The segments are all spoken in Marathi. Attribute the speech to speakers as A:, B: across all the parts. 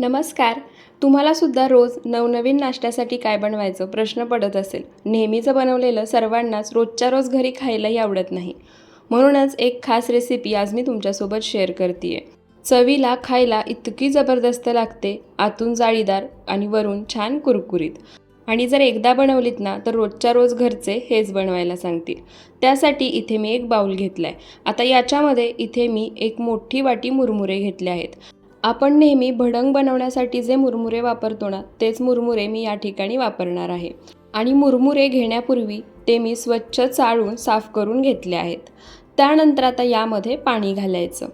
A: नमस्कार. तुम्हाला सुद्धा रोज नवनवीन नाश्त्यासाठी काय बनवायचं प्रश्न पडत असेल. नेहमीचं बनवलेलं सर्वांनाच रोजच्या रोज घरी खायलाही आवडत नाही. म्हणूनच एक खास रेसिपी आज मी तुमच्यासोबत शेअर करते चवीला खायला इतकी जबरदस्त लागते आतून जाळीदार आणि वरून छान कुरकुरीत. आणि जर एकदा बनवलीत ना तर रोजच्या रोज घरचे हेच बनवायला सांगतील. त्यासाठी इथे मी एक बाऊल घेतला आहे आता याच्यामध्ये इथे मी एक मोठी वाटी मुरमुरे घेतले आहेत. आपण नेहमी भडंग बनवण्यासाठी जे मुरमुरे वापरतो ना तेच मुरमुरे मी या ठिकाणी वापरणार आहे. आणि मुरमुरे घेण्यापूर्वी ते मी स्वच्छ चाळून साफ करून घेतले आहेत. त्यानंतर आता यामध्ये पाणी घालायचं.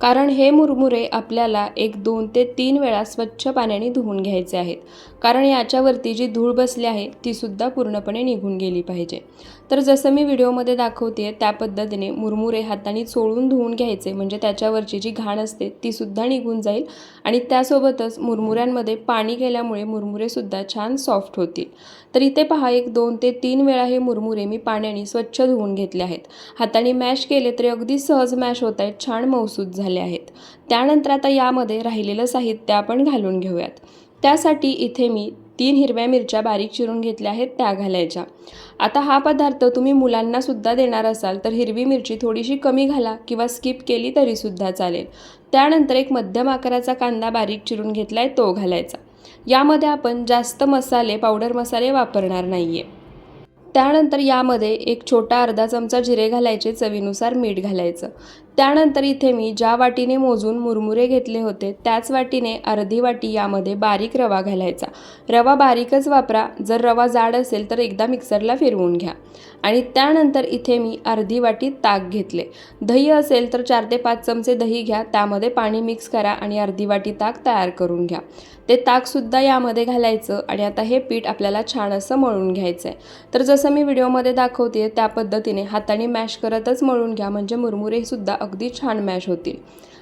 A: कारण हे मुरमुरे आपल्याला एक दोन ते तीन वेळा स्वच्छ पाण्याने धुवून घ्यायचे आहेत. कारण याच्यावरती जी धूळ बसली आहे तीसुद्धा पूर्णपणे निघून गेली पाहिजे. तर जसं मी व्हिडिओमध्ये दाखवते त्या पद्धतीने मुरमुरे हाताने चोळून धुवून घ्यायचे. म्हणजे त्याच्यावरची जी घाण असते तीसुद्धा निघून जाईल आणि त्यासोबतच मुरमुऱ्यांमध्ये पाणी गेल्यामुळे मुरमुरेसुद्धा छान सॉफ्ट होतील. तर इथे पहा एक दोन ते तीन वेळा हे मुरमुरे मी पाण्याने स्वच्छ धुवून घेतले आहेत. हाताने मॅश केले तरी अगदी सहज मॅश होत आहेत छान मौसूद झाले आहेत. त्यानंतर आता यामध्ये राहिलेलं साहित्य आपण घालून घेऊयात. त्यासाठी इथे मी तीन हिरव्या मिरच्या बारीक चिरून घेतल्या आहेत त्या घालायच्या. आता हा पदार्थ तुम्ही मुलांनासुद्धा देणार असाल तर हिरवी मिरची थोडीशी कमी घाला किंवा स्किप केली तरीसुद्धा चालेल. त्यानंतर एक मध्यम आकाराचा कांदा बारीक चिरून घेतला आहे तो घालायचा. यामध्ये आपण जास्त मसाले पावडर मसाले वापरणार नाही आहे त्यानंतर यामध्ये एक छोटा अर्धा चमचा जिरे घालायचे चवीनुसार मीठ घालायचं. त्यानंतर इथे मी ज्या वाटीने मोजून मुरमुरे घेतले होते त्याच वाटीने अर्धी वाटी यामध्ये बारीक रवा घालायचा. रवा बारीकच वापरा. जर रवा जाड असेल तर एकदा मिक्सरला फिरवून घ्या. आणि त्यानंतर इथे मी अर्धी वाटी ताक घेतले. दही असेल तर चार ते पाच चमचे दही घ्या. त्यामध्ये पाणी मिक्स करा आणि अर्धी वाटी ताक तयार करून घ्या. ते ताकसुद्धा यामध्ये घालायचं आणि आता हे पीठ आपल्याला छान असं मळून घ्यायचं आहे तर जसं मी व्हिडिओमध्ये दाखवते त्या पद्धतीने हाताने मॅश करतच मळून घ्या. म्हणजे मुरमुरेसुद्धा अगदी छान मॅश होतील.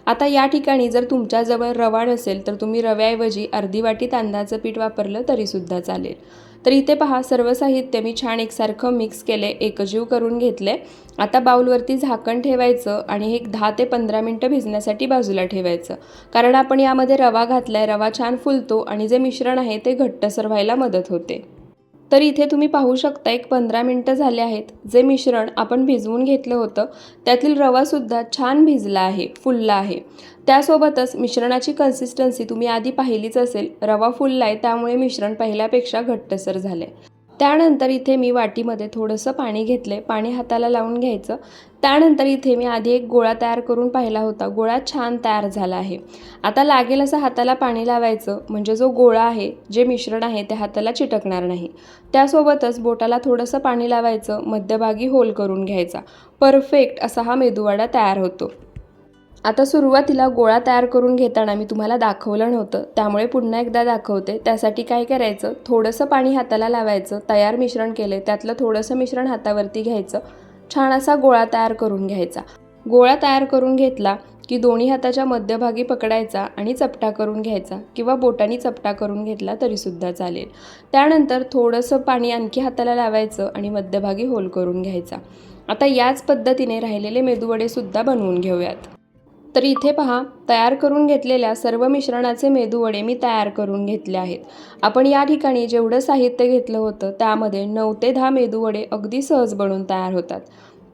A: आता या ठिकाणी जर तुमच्याजवळ रवा नसेल तर तुम्ही रव्याऐवजी अर्धी वाटी तांदळाचं पीठ वापरलं तरीसुद्धा चालेल. तर इथे पहा सर्व साहित्य मी छान एकसारखं मिक्स केले एकजीव करून घेतले आता बाऊलवरती झाकण ठेवायचं आणि एक दहा ते पंधरा मिनटं भिजण्यासाठी बाजूला ठेवायचं. कारण आपण यामध्ये रवा घातला आहे रवा छान फुलतो आणि जे मिश्रण आहे ते घट्टसर व्हायला मदत होते. तर इथे तुम्ही पाहू शकता एक पंधरा मिनटं झाले आहेत. जे मिश्रण आपण भिजवून घेतलं होतं त्यातील रवासुद्धा छान भिजला आहे फुलला आहे. त्यासोबतच मिश्रणाची कन्सिस्टन्सी तुम्ही आधी पाहिलीच असेल रवा फुलला आहे त्यामुळे मिश्रण पहिल्यापेक्षा घट्टसर झालं आहे त्यानंतर इथे मी वाटीमध्ये थोडंसं पाणी घेतलं. पाणी हाताला लावून घ्यायचं. त्यानंतर इथे मी आधी एक गोळा तयार करून पाहिला होता. गोळा छान तयार झाला आहे. आता लागेल असं हाताला पाणी लावायचं. म्हणजे जो गोळा आहे जे मिश्रण आहे ते हाताला चिटकणार नाही. त्यासोबतच बोटाला थोडंसं पाणी लावायचं. मध्यभागी होल करून घ्यायचा. परफेक्ट असा हा मेदूवाडा तयार होतो. आता सुरुवातीला गोळा तयार करून घेताना मी तुम्हाला दाखवलं नव्हतं. त्यामुळे पुन्हा एकदा दाखवते. त्यासाठी काय करायचं? थोडंसं पाणी हाताला लावायचं. तयार मिश्रण केले त्यातलं थोडंसं मिश्रण हातावरती घ्यायचं. छान असा गोळा तयार करून घ्यायचा. गोळा तयार करून घेतला की दोन्ही हाताच्या मध्यभागी पकडायचा आणि चपटा करून घ्यायचा किंवा बोटानी चपटा करून घेतला तरीसुद्धा चालेल. त्यानंतर थोडंसं पाणी आणखी हाताला लावायचं आणि मध्यभागी होल करून घ्यायचा. आता याच पद्धतीने राहिलेले मेदूवडेसुद्धा बनवून घेऊयात. तर इथे पहा तयार करून घेतलेल्या सर्व मिश्रणाचे मेदूवडे मी तयार करून घेतले आहेत. आपण या ठिकाणी जेवढं साहित्य घेतलं होतं त्यामध्ये नऊ ते दहा मेदूवडे अगदी सहज बनून तयार होतात.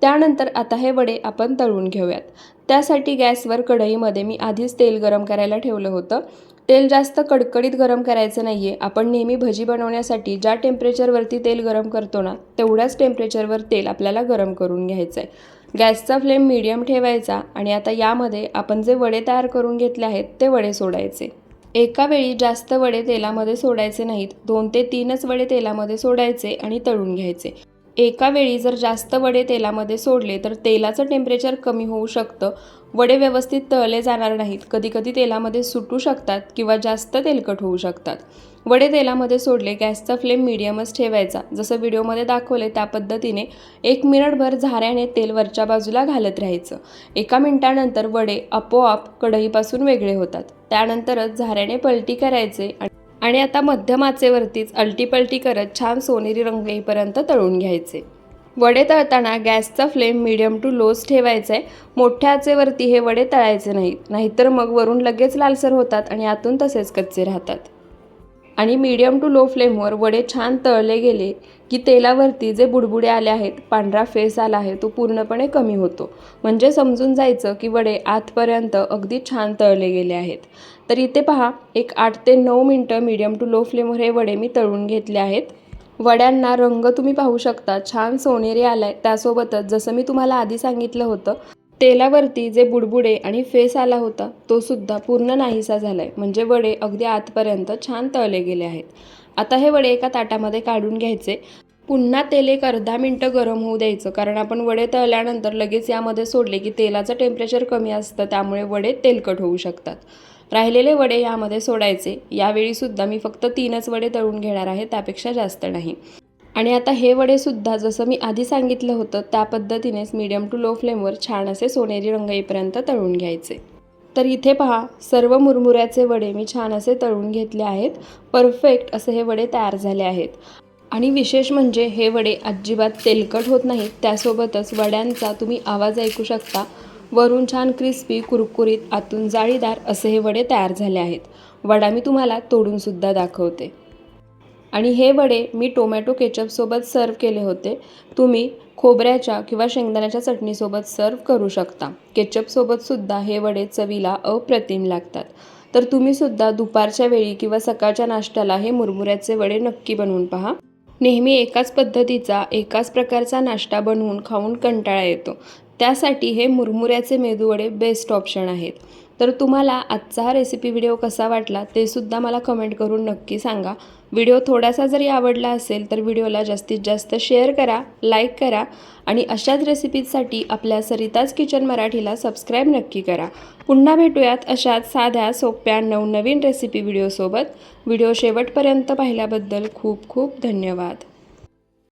A: त्यानंतर आता हे वडे आपण तळून घेऊयात. त्यासाठी गॅसवर कढईमध्ये मी आधीच तेल गरम करायला ठेवलं होतं. तेल जास्त कडकडीत गरम करायचं नाही आहे आपण नेहमी भजी बनवण्यासाठी ज्या टेम्परेचरवरती तेल गरम करतो ना तेवढ्याच टेम्परेचरवर तेल आपल्याला गरम करून घ्यायचं आहे गॅसचा फ्लेम मीडियम ठेवायचा आणि आता यामध्ये आपण जे वडे तयार करून घेतले आहेत ते वडे सोडायचे. एका वेळी जास्त वडे तेलामध्ये सोडायचे नाहीत. दोन ते तीनच वडे तेलामध्ये सोडायचे आणि तळून घ्यायचे. एका वेळी जर जास्त वडे तेलामध्ये सोडले तर तेलाचं टेम्परेचर कमी होऊ शकतं. वडे व्यवस्थित तळले जाणार नाहीत. कधीकधी तेलामध्ये सुटू शकतात किंवा जास्त तेलकट होऊ शकतात. वडे तेलामध्ये सोडले गॅसचा फ्लेम मिडियमच ठेवायचा. जसं व्हिडिओमध्ये दाखवले त्या पद्धतीने एक मिनिटभर झाऱ्याने तेल वरच्या बाजूला घालत राहायचं. एका मिनिटानंतर वडे आपोआप कढईपासून वेगळे होतात. त्यानंतरच झाऱ्याने पलटी करायचे आणि आणि आता मध्यम आचेवरतीच अलटीपलटी करत छान सोनेरी रंग येईपर्यंत तळून घ्यायचे. वडे तळताना गॅसचा फ्लेम मिडियम टू लोज ठेवायचा आहे मोठ्या आचेवरती हे वडे तळायचे नाहीत नाहीतर मग वरून लगेच लालसर होतात आणि आतून तसेच कच्चे राहतात. आणि मीडियम टू लो फ्लेमवर वडे छान तळले गेले की तेलावरती जे बुडबुडे आले आहेत पांढरा फेस आला आहे तो पूर्णपणे कमी होतो. म्हणजे समजून जायचं की वडे आतपर्यंत अगदी छान तळले गेले आहेत. तर इथे पहा एक आठ ते नऊ मिनटं मीडियम टू लो फ्लेमवर हे वडे मी तळून घेतले आहेत. वड्यांना रंग तुम्ही पाहू शकता छान सोनेरी आलाय त्यासोबतच जसं मी तुम्हाला आधी सांगितलं होतं तेलावरती जे बुडबुडे आणि फेस आला होता तो सुद्धा पूर्ण नाहीसा झालाय. म्हणजे वडे अगदी आतपर्यंत छान तळले गेले आहेत. आता हे वडे एका ताटामध्ये काढून घ्यायचे. पुन्हा तेल एक अर्धा मिनटं गरम होऊ द्यायचं कारण आपण वडे तळल्यानंतर लगेच यामध्ये सोडले की तेलाचं टेम्परेचर कमी असतं त्यामुळे वडे तेलकट होऊ शकतात. राहिलेले वडे यामध्ये सोडायचे. यावेळीसुद्धा मी फक्त तीनच वडे तळून घेणार आहे त्यापेक्षा जास्त नाही. आणि आता हे वडेसुद्धा जसं मी आधी सांगितलं होतं त्या पद्धतीनेच मीडियम टू लो फ्लेमवर छान असे सोनेरी रंग येईपर्यंत तळून घ्यायचे. तर इथे पहा सर्व मुरमुऱ्याचे वडे मी छान असे तळून घेतले आहेत. परफेक्ट असे हे वडे तयार झाले आहेत. आणि विशेष म्हणजे हे वडे अजिबात तेलकट होत नाहीत. त्यासोबतच वड्यांचा तुम्ही आवाज ऐकू शकता. वरून छान क्रिस्पी कुरकुरीत आतून जाळीदार असे हे वडे तयार झाले आहेत. वडा मी तुम्हाला तोडूनसुद्धा दाखवते. आणि हे वडे मी टोमॅटो केचपसोबत सर्व केले होते. तुम्ही खोबऱ्याच्या किंवा शेंगदाण्याच्या चटणीसोबत सर्व करू शकता. केचपसोबतसुद्धा हे वडे चवीला अप्रतिम लागतात. तर तुम्हीसुद्धा दुपारच्या वेळी किंवा सकाळच्या नाश्त्याला हे मुरमुऱ्याचे वडे नक्की बनवून पहा. नेहमी एकाच पद्धतीचा एकाच प्रकारचा नाश्ता बनवून खाऊन कंटाळा येतो. त्यासाठी हे मुरमुऱ्याचे मेदूवडे बेस्ट ऑप्शन आहेत. तर तुम्हाला आजचा हा रेसिपी व्हिडिओ कसा वाटला ते सुद्धा मला कमेंट करून नक्की सांगा. व्हिडिओ थोडासा जरी आवडला असेल तर व्हिडिओला जास्तीत जास्त शेअर करा लाईक करा आणि अशाच रेसिपीजसाठी आपल्या सरिताज किचन मराठीला सबस्क्राईब नक्की करा. पुन्हा भेटूयात अशाच साध्या सोप्या नवनवीन रेसिपी व्हिडिओसोबत व्हिडिओ शेवटपर्यंत पाहिल्याबद्दल खूप खूप धन्यवाद.